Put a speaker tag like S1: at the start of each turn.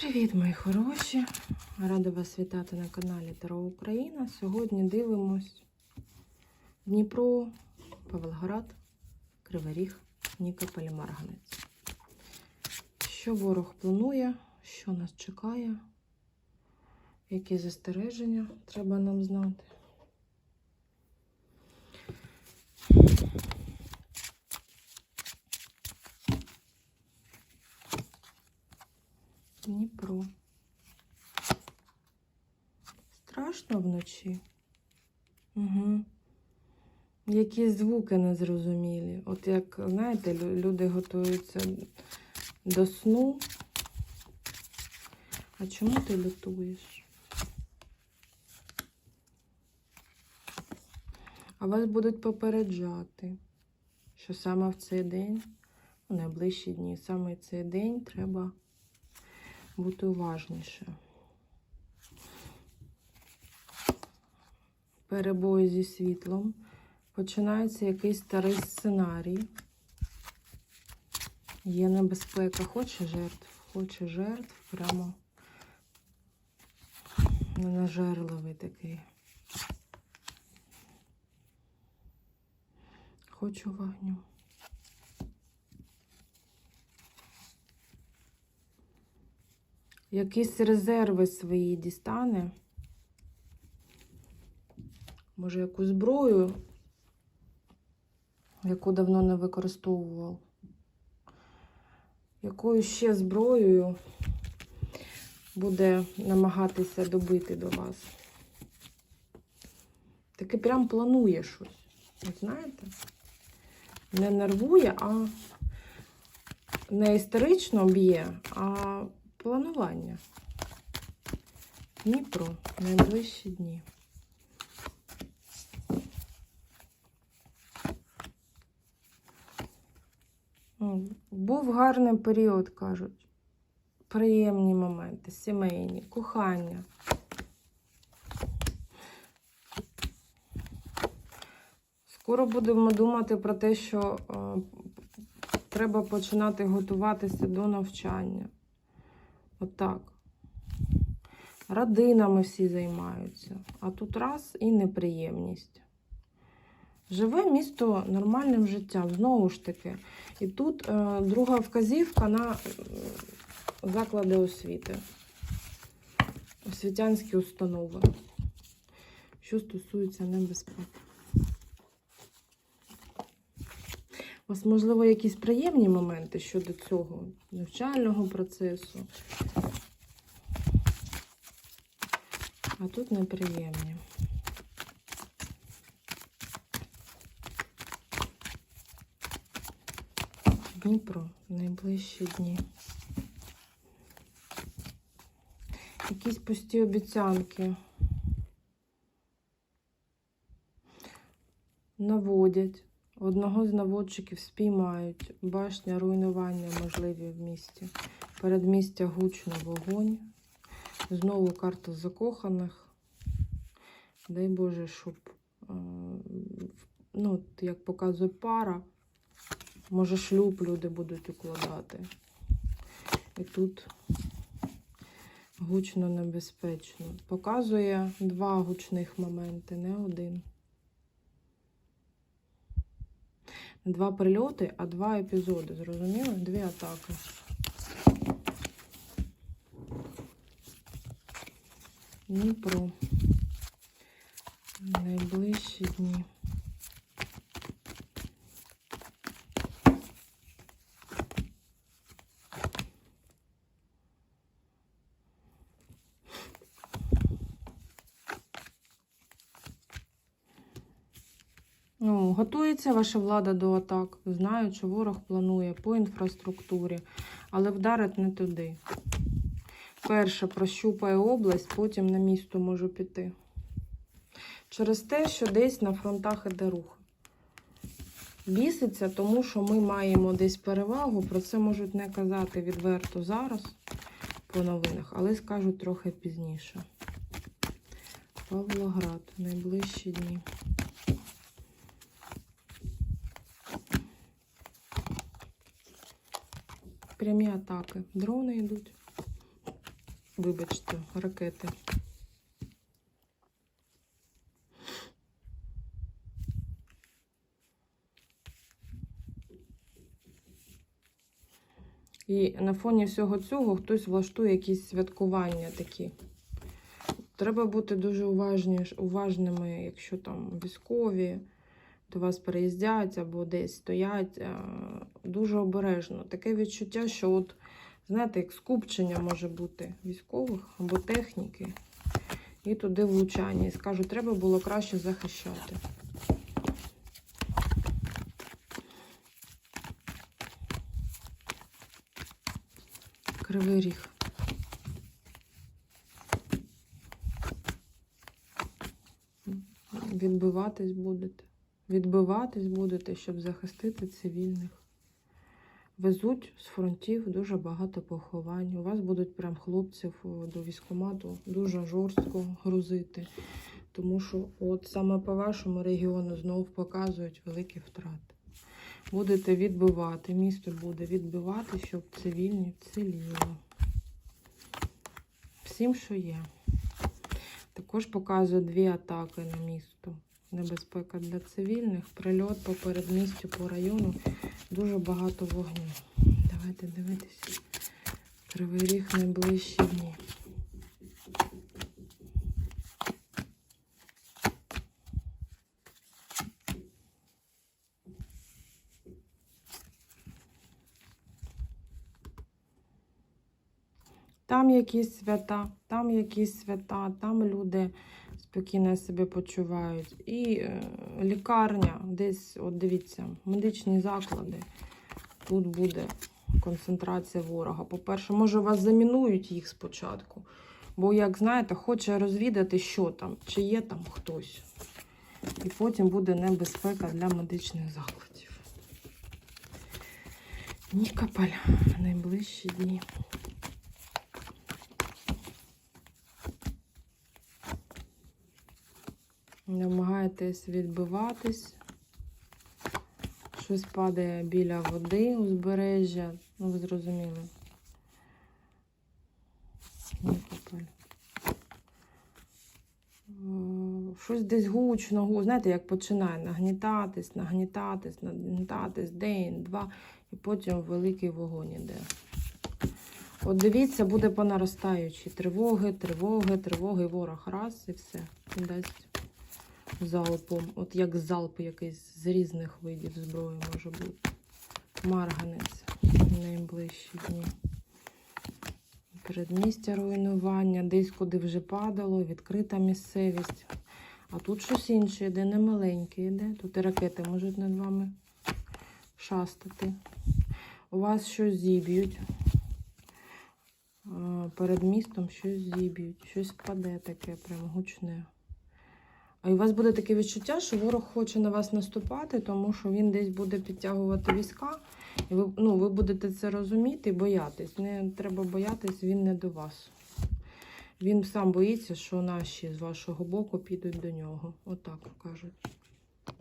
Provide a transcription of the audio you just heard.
S1: Привіт, мої хороші! Рада вас вітати на каналі Таро Україна. Сьогодні дивимось Дніпро, Павлоград, Кривий Ріг, Нікополь, Марганець. Що ворог планує, що нас чекає, які застереження треба нам знати. Дніпро. Страшно вночі. Угу. Якісь звуки незрозумілі. От як, знаєте, люди готуються до сну. А чому ти лютуєш? А вас будуть попереджати, що саме в цей день, у найближчі дні, саме цей день треба бути уважніше. Перебої зі світлом. Починається якийсь старий сценарій. Є небезпека, хоче жертв, хоче жертв, прямо ненажерливий такий. Хочу вогню. Якісь резерви свої дістане. Може, якусь зброю, яку давно не використовував. Якою ще зброєю буде намагатися добити до вас. Таки прям планує щось. От знаєте? Не нервує, а не істерично б'є, а Планування. Дніпро. Найближчі дні. Був гарний період, кажуть. Приємні моменти, сімейні, кохання. Скоро будемо думати про те, що е, треба починати готуватися до навчання. Отак. Родинами всі займаються. А тут раз і неприємність. Живе місто нормальним життям, знову ж таки. І тут е, друга вказівка на е, заклади освіти, освітянські установи, що стосується небезпеки. У вас, можливо, якісь приємні моменти щодо цього навчального процесу. А тут неприємні. Дніпро найближчі дні. Якісь пусті обіцянки. Наводять. Одного з наводчиків спіймають. Башня руйнування можливі в місті. Передмістя гучно вогонь. Знову карта закоханих. Дай Боже, щоб, е, ну, як показує пара, може шлюб люди будуть укладати. І тут гучно небезпечно. Показує два гучних моменти, не один. Не два прильоти, а два епізоди. Зрозуміли? Дві атаки. Дніпро. Найближчі дні. Ну, готується ваша влада до атак. Знаю, що ворог планує по інфраструктурі, але вдарить не туди. Перше прощупає область, потім на місто можу піти. Через те, що десь на фронтах іде рух. Біситься, тому що ми маємо десь перевагу. Про це можуть не казати відверто зараз по новинах, але скажуть трохи пізніше. Павлоград, найближчі дні. Прямі атаки. Дрони йдуть. Вибачте, ракети. І на фоні всього цього хтось влаштує якісь святкування такі. Треба бути дуже уважні, уважними, якщо там військові до вас переїздять або десь стоять. Дуже обережно. Таке відчуття, що, от, знаєте, як скупчення може бути військових або техніки, і туди влучання. І скажу, треба було краще захищати. Кривий ріг. Відбиватись будете. Відбиватись будете, щоб захистити цивільних. Везуть з фронтів дуже багато поховань. У вас будуть прям хлопців до військкомату дуже жорстко грузити. Тому що от саме по вашому регіону знову показують великі втрати. Будете відбивати, місто буде відбивати, щоб цивільні вціліли. Всім, що є. Також показує дві атаки на місто. Небезпека для цивільних, прильот по передмістю, по району. Дуже багато вогню. Давайте дивитися. Кривий ріг найближчі дні. Там якісь свята, там якісь свята, там люди спокійно себе почувають. І е, лікарня, десь, от дивіться, медичні заклади. Тут буде концентрація ворога. По-перше, може, вас замінують їх спочатку. Бо, як знаєте, хоче розвідати, що там, чи є там хтось. І потім буде небезпека для медичних закладів. Нікополь найближчі дні. Намагаєтесь відбиватись. Щось падає біля води, узбережжя. Ну, ви зрозуміли. Е, Щось десь гучно, знаєте, як починає нагнітатись, нагнітатись, нагнітатись день, два, і потім великий вогонь іде. От дивіться, буде по наростаючій. Тривоги, тривоги, тривоги, ворог раз і все. Дасть залпом. От як залп якийсь з різних видів зброї може бути. Марганець найближчі дні. Передмістя руйнування, десь куди вже падало, відкрита місцевість. А тут щось інше йде, не маленьке йде. Тут і ракети можуть над вами шастати. У вас щось зіб'ють. Перед містом щось зіб'ють, щось впаде таке, прям гучне. А у вас буде таке відчуття, що ворог хоче на вас наступати, тому що він десь буде підтягувати війська, і ви, ну, ви будете це розуміти і боятись. Не треба боятись, він не до вас. Він сам боїться, що наші з вашого боку підуть до нього. Отак кажуть.